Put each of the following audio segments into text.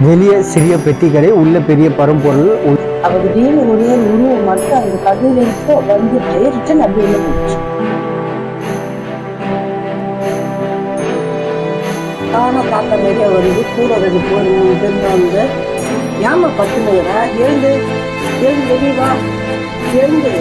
வெளியே சிறிய பெட்டிக்கடை உள்ள பெரிய பரம்பொருள் உள்- அவ திடீர்னு ஒரே உருவம் மட்டும் அந்த கதிரிட்டு வந்துட்டு ரிட்டன் அப்படியே உள்ள போச்சு தானே பார்த்த மாதிரியே வருது கூட ரெண்டு போய் இருந்து வந்து ஏமா பத்துனுகிறா எழுந்து எழுந்து வெளியே வா. எழுந்து.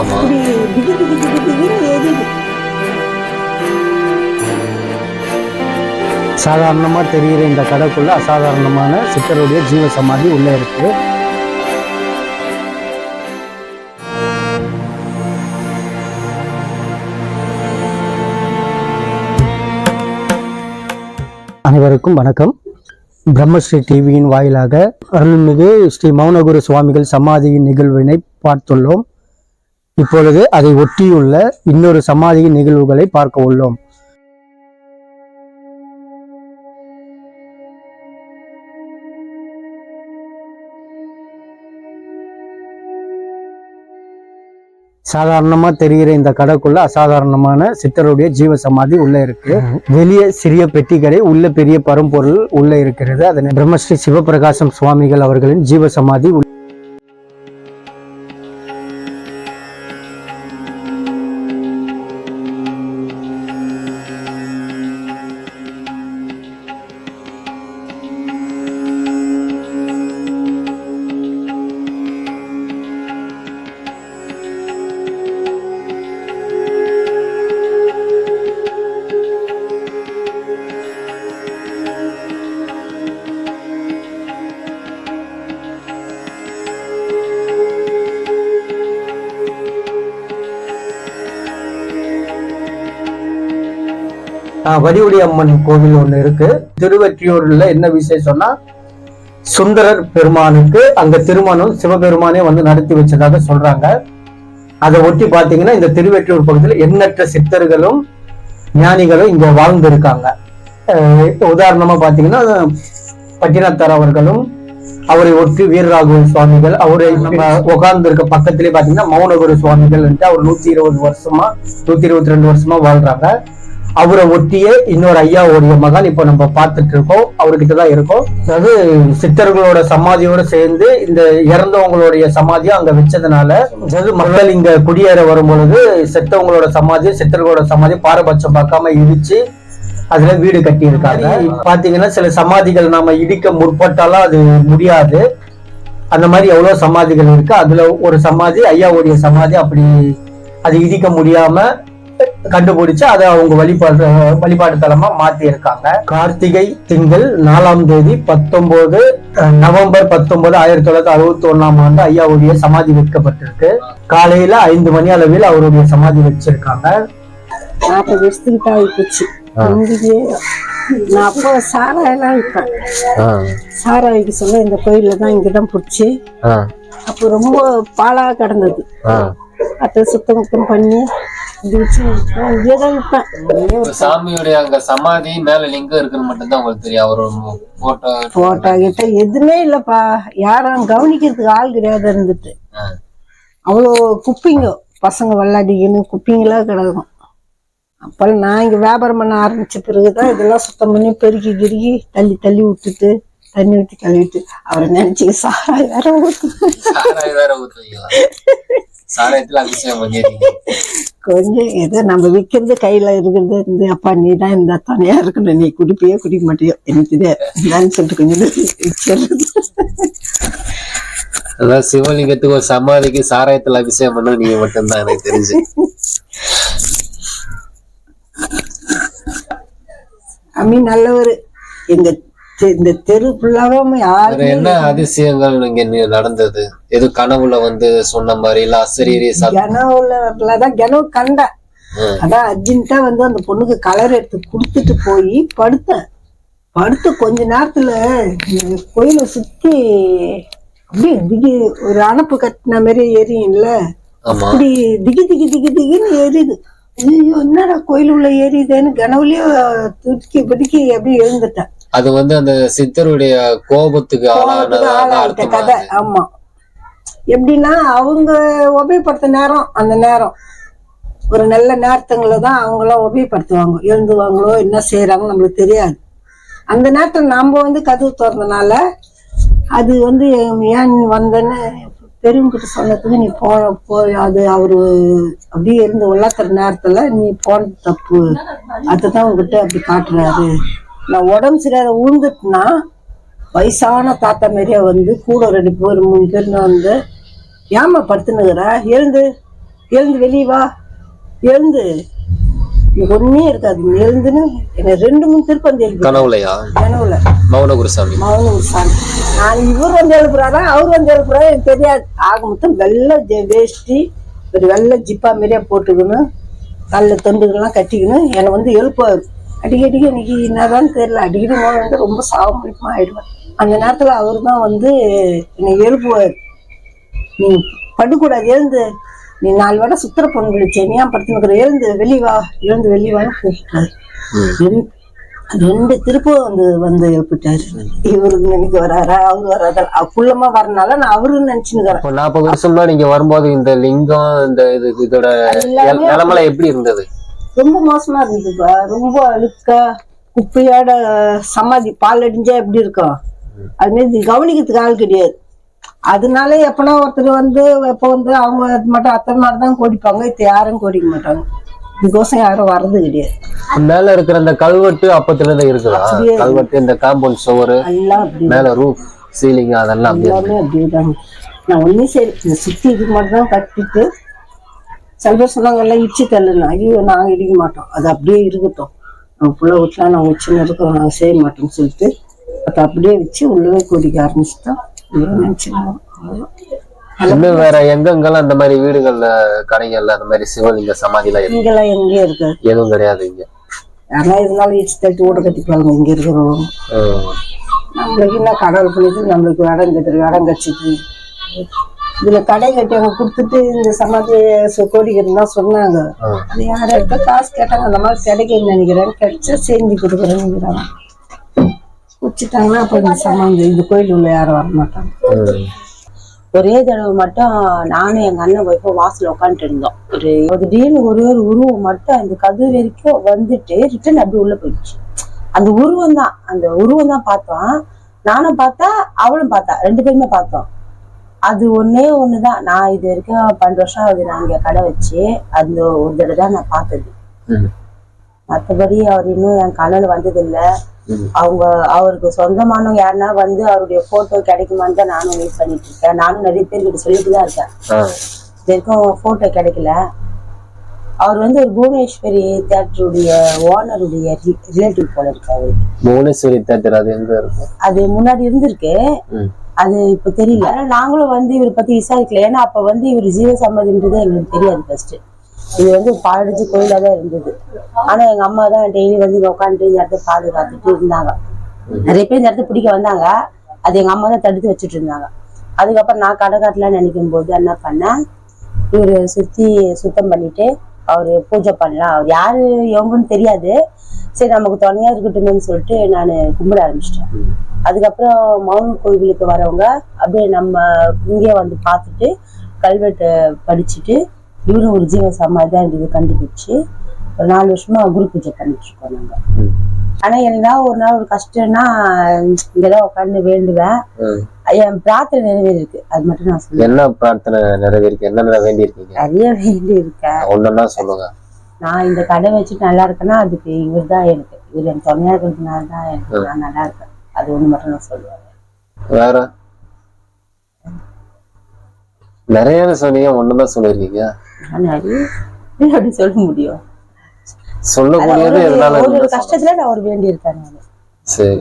இப்படி திகு திகு திகு திகுன்னு எரியுது சாதாரணமா தெரிகிற இந்த கடைக்குள்ள அசாதாரணமான சித்தருடைய ஜீவ சமாதி உள்ள இருக்கு அனைவருக்கும் வணக்கம். பிரம்மஸ்ரீ டிவியின் வாயிலாக அருள்மிகு ஸ்ரீ மௌனகுரு சுவாமிகள் சமாதியின் நிகழ்வினை பார்த்துள்ளோம். இப்பொழுது அதை ஒட்டியுள்ள இன்னொரு சமாதியின் நிகழ்வுகளை பார்க்க உள்ளோம். சாதாரணமா தெரிகிற இந்த கடைக்குள்ள அசாதாரணமான சித்தருடைய ஜீவ சமாதி உள்ள இருக்கு. வெளியே சிறிய பெட்டிக்கடை உள்ள பெரிய பரம்பொருள் உள்ள இருக்கிறது. அதனை பிரம்மஸ்ரீ சிவபிரகாசம் சுவாமிகள் அவர்களின் ஜீவ சமாதி வடிவுடி அம்மன் கோவில் ஒன்று இருக்கு. திருவெற்றியூர்ல என்ன விசேஷம்னா சுந்தரர் பெருமானுக்கு அங்க திருமணம் சிவபெருமானே வந்து நடத்தி வச்சதாக சொல்றாங்க. அதை ஒட்டி பாத்தீங்கன்னா இந்த திருவெற்றியூர் பகுதியில் எண்ணற்ற சித்தர்களும் ஞானிகளும் இங்க வாழ்ந்திருக்காங்க. உதாரணமா பாத்தீங்கன்னா பட்டினத்தார் அவர்களும் அவரை ஒட்டி வீரராகவன் சுவாமிகள் அவரை நம்ம உட்கார்ந்து இருக்க பக்கத்திலே பாத்தீங்கன்னா மௌனகுரு சுவாமிகள் அவர் நூத்தி இருபது வருஷமா நூத்தி இருபத்தி ரெண்டு வருஷமா வாழ்றாங்க. அவரை ஒட்டியே இன்னொரு ஐயாவுடைய மகான் இப்ப நம்ம பார்த்துட்டு இருக்கோம் அவர்கிட்ட தான் இருக்கோம். அதாவது சித்தர்களோட சமாதியோட சேர்ந்து இந்த இறந்தவங்களுடைய சமாதியை அங்க வச்சதுனால அதாவது மக்கள் இங்க குடியேற வரும் பொழுது செத்தவங்களோட சமாதி சித்தர்களோட சமாதி பாரபட்சம் பார்க்காம இடிச்சு அதுல வீடு கட்டி இருக்காங்க பாத்தீங்கன்னா சில சமாதிகள் நாம இடிக்க முற்பட்டாலும் அது முடியாது. அந்த மாதிரி எவ்வளவு சமாதிகள் இருக்கு? அதுல ஒரு சமாதி ஐயாவுடைய சமாதி அப்படி அது இடிக்க முடியாம கண்டுபிடிச்சு அதை அவங்க வழிபாடு வழிபாடு தலமா மாத்தி இருக்காங்க கார்த்திகை திங்கள் நாலாம் தேதி பத்தொன்பது நவம்பர் பத்தொன்பது ஆயிரத்தி தொள்ளாயிரத்தி அறுபத்தி ஒண்ணாம் ஆண்டு ஐயாவுடைய சமாதி வைக்கப்பட்டிருக்கு. காலையில ஐந்து மணி அளவில் அவருடைய சமாதி வச்சிருக்காங்க. நாற்பது வருஷத்துக்கு ஆகி போச்சு இங்கேயே நான் அப்போ சாராயெல்லாம் விற்பேன் சொல்ல இந்த கோயில்ல தான் இங்கே தான் பிடிச்சி. அப்போ ரொம்ப பாலாக கிடந்தது. அதை சுத்தம் முத்தம் பண்ணி சாமியுடைய அங்க சமாதி மேல லிங்கம் இருக்குன்னு மட்டும்தான் உங்களுக்கு தெரியும். அவரோட போட்டோ போட்டோ கிட்ட எதுவுமே இல்லைப்பா. யாரும் கவனிக்கிறதுக்கு ஆள் கிடையாது இருந்துட்டு. அவ்வளோ குப்பிங்க. பசங்க விளையாடிக்கின்னு குப்பிங்களா கிடக்கும். அப்புறம் நான் இங்கே வியாபாரம் பண்ண ஆரம்பிச்ச பிறகு தான் இதெல்லாம் சுத்தம் பண்ணி பெருக்கி கிருக்கி தள்ளி தள்ளி விட்டுட்டு தண்ணி ஊற்றி கழுவிட்டு அவரை நினச்சி சாராய் வேற ஊற்று சாராய வேற ஊத்துவீங்களா? சாராயத்துல அதிசயம் பண்ணிருக்கீங்க. கொஞ்சம் ஏதோ நம்ம விற்கிறது கையில் இருக்கிறது இருந்து அப்பா நீ தான் இந்த துணையா இருக்கணும். நீ குடிப்பியே குடிக்க மாட்டியோ எனக்கு இதே என்னன்னு சொல்லிட்டு கொஞ்சம் அதான் சிவலிங்கத்துக்கு ஒரு சமாதிக்கு சாராயத்துல அபிஷேகம் பண்ண நீங்க மட்டும்தான் எனக்கு தெரிஞ்சு. அம்மி நல்லவர். எங்க இந்த தெரு ஃபுல்லாவும் யாருமே என்ன அதிசயங்கள் இங்க நடந்தது? எது கனவுல வந்து சொன்ன மாதிரி இல்ல அசரீரி கனவுல தான் கனவு கண்டேன். அதான் அர்ஜென்ட்டா வந்து அந்த பொண்ணுக்கு கலர் எடுத்து கொடுத்துட்டு போய் படுத்தேன். படுத்து கொஞ்ச நேரத்துல கோயிலை சுத்தி அப்படியே திகி ஒரு அணப்பு கட்டின மாதிரி எரியும்ல. அப்படி திகி திகி திகி திகின்னு எரியுது. ஐயோ என்னடா கோயில் உள்ள எரியுதேன்னு கனவுலயே துடிக்கி பிடிக்கி அப்படியே எழுந்துட்டேன். அது வந்து அந்த சித்தருடைய கோபத்துக்கு கதை. ஆமா. எப்படின்னா அவங்க உபயோகப்படுத்த நேரம் அந்த நேரம். ஒரு நல்ல நேரத்துங்களை தான் அவங்களாம் உபயோகப்படுத்துவாங்க. எழுந்துவாங்களோ என்ன செய்யறாங்க நம்மளுக்கு தெரியாது. அந்த நேரத்துல நாம வந்து கதவு திறந்தனால அது வந்து ஏன் வந்தேன்னு பெரியவங்கிட்ட சொன்னதுக்கு நீ போ போய் அது அவரு அப்படியே இருந்து உள்ளாத்துற நேரத்துல நீ போனது தப்பு. அதுதான் உங்ககிட்ட அப்படி காட்டுறாரு. நான் உடம்பு சரியாத உழுந்துட்டுனா வயசான தாத்தா மாதிரியே வந்து கூட ரெண்டு பேர் மூணு பேர்னு வந்து ஏமா படுத்துனுக்குற? எழுந்து எழுந்து வெளியே வா. எழுந்து. ஒன்னே இருக்காது. எழுந்துன்னு என்னை ரெண்டு மூணு திருப்பி வந்து எழுப்பி கனவுலையா? கனவுல. மௌன குருசாமி மௌன நான் இவர் வந்து எழுப்புறாரா? அவர் வந்து எழுப்புறாரா? எனக்கு தெரியாது. ஆக மொத்தம் வெள்ளை வேஷ்டி ஒரு வெள்ளை ஜிப்பா மாரியா போட்டுக்கணும். நல்ல தொண்டுகள்லாம் கட்டிக்கணும். என்னை வந்து எழுப்பாரு அடிக்கடிக்கு இன்னைக்கு என்னதான்னு தெரியல. அடிக்கடி மோன வந்து ரொம்ப சாவ முடியுமா ஆயிடுவேன். அந்த நேரத்துல அவர் தான் வந்து என்னை எழுப்புவார். நீ படுக்கூடாது எழுந்து. நீ நாலு வடை சுத்திர பொண்ணு விழிச்சே நீ ஏன் படுத்துனுக்குற எழுந்து வெளிய வா. எழுந்து வெளிய வான்னு கூப்பிட்டாரு ரெண்டு- திருப்பும் வந்து வந்து எழுப்பிட்டாரு. இவருக்கு நினைக்க வராரா? அவரு வராதா குள்ளமா வரனால நான் அவருன்னு நினைச்சுன்னு நாற்பது வருஷம் முன்னாடி நீங்க வரும்போது இந்த லிங்கம் இந்த இது இதோட நிலமலை எப்படி இருந்தது? ரொம்ப மோசமா இருந்ததுப்பா. ரொம்ப அழுக்கா குப்பையோட சமாதி பால் அடிஞ்சா எப்படி இருக்கும்? அது மாதிரி கவனிக்கிறதுக்கு ஆள் கிடையாது. அதனால எப்பனா ஒருத்தர் வந்து எப்போ வந்து அவங்க மட்டும் அத்தனை மாதிரி தான் கோடிப்பாங்க இப்போ யாரும் கோடிக்க மாட்டாங்க. இதுக்கோசம் யாரும் வர்றது கிடையாது. மேல இருக்கிற அந்த கல்வெட்டு அப்பத்துல இருந்து இருக்குதா. கல்வெட்டு இந்த காம்பவுண்ட் சுவரு மேல ரூஃப் சீலிங் அதெல்லாம் அப்படியே நான் ஒன்றும் சரி சுத்தி இதுக்கு மட்டும் தான் கட்டிட்டு சில பேர் சொன்னாங்க எல்லாம் இடிச்சு தள்ளுனா ஐயோ நாங்கள் இடிக்க மாட்டோம். அது அப்படியே இருக்கட்டும். நம்ம புள்ள வீட்டில் நாங்கள் வச்சுன்னு இருக்கோம் நாங்கள் செய்ய மாட்டோம்னு சொல்லிட்டு அதை அப்படியே வச்சு உள்ளவே குடிக்க ஆரம்பிச்சிட்டோம் நினச்சிடுவோம் இன்னும் வேற எங்கெங்கெல்லாம் இந்த மாதிரி வீடுகள்ல கடைகள்ல அந்த மாதிரி சிவலிங்க சமாதி எல்லாம் இருக்கு? இங்கெல்லாம் எங்கேயும் இருக்காது. எதுவும் கிடையாது இங்க. யாரா இருந்தாலும் இடிச்சு தட்டி ஊட கட்டிப்பாங்க இங்கே இருக்கிறோம். நம்மளுக்கு என்ன கடவுள் பண்ணிட்டு நம்மளுக்கு இடம் கட்டுறது இடம் கட்சிட்டு இதுல கடை கட்டி அவங்க கொடுத்துட்டு இந்த சமாதி கோடிக்கிறதுனா சொன்னாங்க. ஹம். அது யார் யார்கிட்ட காசு கேட்டாங்க. அந்த மாதிரி கிடைக்குன்னு நினைக்கிறேன். கிடைச்சா செஞ்சு கொடுக்குறேன்னு நினைக்கிறாங்க குடிச்சிட்டாங்கன்னா அப்போ இந்த சமாதி இந்த கோயில் உள்ள யாரும் வர மாட்டாங்க. ஹம். ஒரே தடவை மட்டும் நானும் எங்க அண்ணன் ஒய்ஃபும் வாசல்ல உட்காந்துட்டு இருந்தோம். ஒரு ஒரு திடீர்னு ஒரு ஒரு உருவம் மட்டும் அந்த கதவு வரைக்கும் வந்துட்டு ரிட்டர்ன் அப்படி உள்ள போயிடுச்சு. அந்த உருவம் தான். அந்த உருவம் தான் பார்த்தோம். நானும் பார்த்தா அவளும் பார்த்தா. ரெண்டு பேருமே பார்த்தோம். அது ஒண்ணே ஒண்ணுதான். நான் இது வரைக்கும் பன்னெண்டு வருஷம் ஆகுது நான் இங்க கடை வச்சு. அந்த ஒரு தடவை தான் நான் பார்த்தது. மற்றபடி அவர் இன்னும் என் கனவுல வந்ததில்லை. அவங்க அவருக்கு சொந்தமானவங்க யாருன்னா வந்து அவருடைய போட்டோ கிடைக்குமான்னு தான் நானும் வெயிட் பண்ணிட்டு இருக்கேன். நானும் நிறைய பேர்கிட்ட சொல்லிட்டு தான் இருக்கேன். இது வரைக்கும் போட்டோ கிடைக்கல. அவர் வந்து ஒரு புவனேஸ்வரி தேட்டருடைய ஓனருடைய ரிலேட்டிவ் போல இருக்கு அவரு. புவனேஸ்வரி தேட்டர் அது எங்க இருக்கு? அது முன்னாடி இருந்திருக்கு. அது இப்ப தெரியல. ஆனா நாங்களும் வந்து இவரை பத்தி விசாரிக்கல. ஏன்னா அப்ப வந்து இவர் ஜீவ சம்மதின்றது எங்களுக்கு தெரியாது ஃபர்ஸ்ட் இது வந்து பாழடிச்சு கோயிலா தான் இருந்தது. ஆனா எங்க அம்மா தான் டெய்லி வந்து உட்காந்துட்டு இந்த இடத்த பாதுகாத்துட்டு இருந்தாங்க. நிறைய பேர் இந்த இடத்த பிடிக்க வந்தாங்க. அது எங்க அம்மா தான் தடுத்து வச்சுட்டு இருந்தாங்க. அதுக்கப்புறம் நான் கடை காட்டலாம்னு நினைக்கும் போது என்ன பண்ணேன்? இவரு சுத்தி சுத்தம் பண்ணிட்டு அவரு பூஜை பண்ணலாம். அவர் யாரு எவங்கன்னு தெரியாது. சரி நமக்கு துணையா இருக்கட்டுமேன்னு சொல்லிட்டு நான் கும்பிட ஆரம்பிச்சிட்டேன். அதுக்கப்புறம் மௌன கோவிலுக்கு வரவங்க அப்படியே நம்ம இங்கே வந்து பார்த்துட்டு கல்வெட்டை படிச்சுட்டு இவரும் ஒரு ஜீவ சமாதி தான் இருந்தது கண்டுபிடிச்சு ஒரு நாலு வருஷமா குரு பூஜை பண்ணிட்டு இருக்கோம் நாங்க. ம். ஆனா ஏதாவது ஒரு நாள் ஒரு கஷ்டம்னா இங்கதான் உட்காந்து வேண்டுவேன். என் பிரார்த்தனை நிறைவேறிருக்கு அது மட்டும் நான் சொல்லுவேன் என்ன பிரார்த்தனை நிறைவேறிருக்கு என்னென்ன வேண்டி இருக்கீங்க நிறைய வேண்டி இருக்கேன் ஒன்னொன்னா சொல்லுங்க. நான் இந்த கடை வச்சுட்டு நல்லா இருக்கேன்னா அதுக்கு இவர் தான் எனக்கு. இவர் என் துணையா இருக்கிறதுனால தான் எனக்கு நான் நல்லா இருக்கேன். அது ஒண்ணு மட்டும் நான் சொல்லுவேன். வேற? நிறைய சொன்னீங்க ஒண்ணுதான் சொல்லிருக்கீங்க நான் நிறைய அப்படி சொல்ல முடியும். சொல்லக்கூடியது எதனால. கஷ்டத்துல நான் ஒரு வேண்டி இருக்கேன் சரி.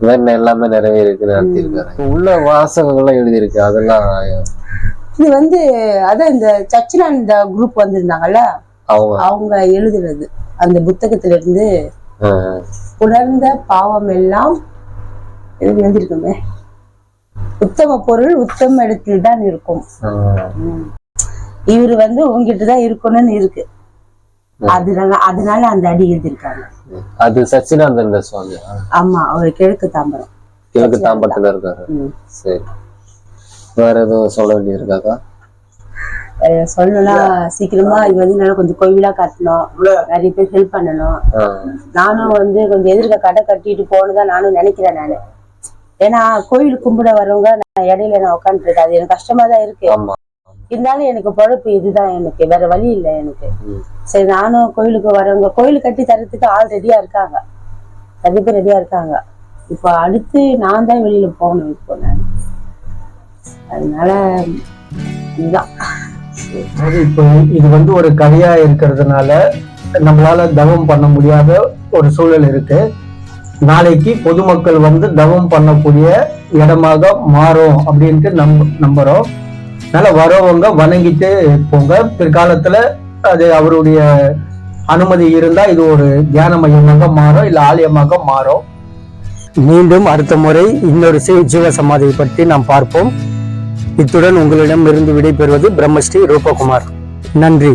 வேற எல்லாமே நிறைவேறிருக்கு நடத்திருக்காரு உள்ள வாசகங்கள்லாம் எழுதியிருக்கு அதெல்லாம் இது வந்து அதான் இந்த சச்சினானந்த குரூப் வந்திருந்தாங்கல்ல? அவங்க. அவங்க எழுதுனது. அந்த புத்தகத்துல இருந்து உணர்ந்த பாவம் எல்லாம் எழுதி எழுதிருக்குமே உத்தம பொருள் உத்தம இடத்தில் தான் இருக்கும். இவரு வந்து உங்ககிட்ட தான் இருக்கணும்னு இருக்கு. அதனால அதனால அந்த அடி எழுதியிருக்காங்க. அது சச்சிதானந்த சுவாமி. ஆமா அவர் கிழக்கு தாம்பரம். கிழக்கு தாம்பரத்துல இருக்காரு. சரி. வேற எதுவும் சொல்ல அஹ் சொல்லணும்னா சீக்கிரமா இது வந்து நல்லா கொஞ்சம் கோவிலா கட்டணும். நிறைய பேர் ஹெல்ப் பண்ணணும். நானும் வந்து கொஞ்சம் எதிர்க்க கடை கட்டிட்டு போகணுதான் நானும் நினைக்கிறேன் நானு. ஏன்னா கோயில் கும்பிட வரவங்க நான் இடையில நான் உட்காந்துருக்கேன் அது எனக்கு கஷ்டமா தான் இருக்கு. ஆமா. இருந்தாலும் எனக்கு பொழப்பு இதுதான் எனக்கு. வேற வழி இல்லை எனக்கு. சரி நானும் கோயிலுக்கு வரவங்க கோயில் கட்டி தரத்துக்கு ஆள் ரெடியா இருக்காங்க. நிறைய பேர் ரெடியா இருக்காங்க. இப்போ அடுத்து நான் தான் வெளியில போகணும் இப்போ நான். அதனால இதுதான். இப்போ இது வந்து ஒரு கதையா இருக்கிறதுனால நம்மளால தவம் பண்ண முடியாத ஒரு சூழல் இருக்கு. நாளைக்கு பொதுமக்கள் வந்து தவம் பண்ணக்கூடிய இடமாக மாறும் அப்படின்ட்டு நம்ப நம்புறோம். அதனால வரவங்க வணங்கிட்டு போங்க பிற்காலத்துல அது அவருடைய அனுமதி இருந்தா இது ஒரு தியான மையமாக மாறும் இல்ல ஆலயமாக மாறும். மீண்டும் அடுத்த முறை இன்னொரு சிறு ஜீவ சமாதியை பற்றி நாம் பார்ப்போம். இத்துடன் உங்களிடம் இருந்து விடைபெறுவது பிரம்மஸ்ரீ ரூபகுமார். நன்றி.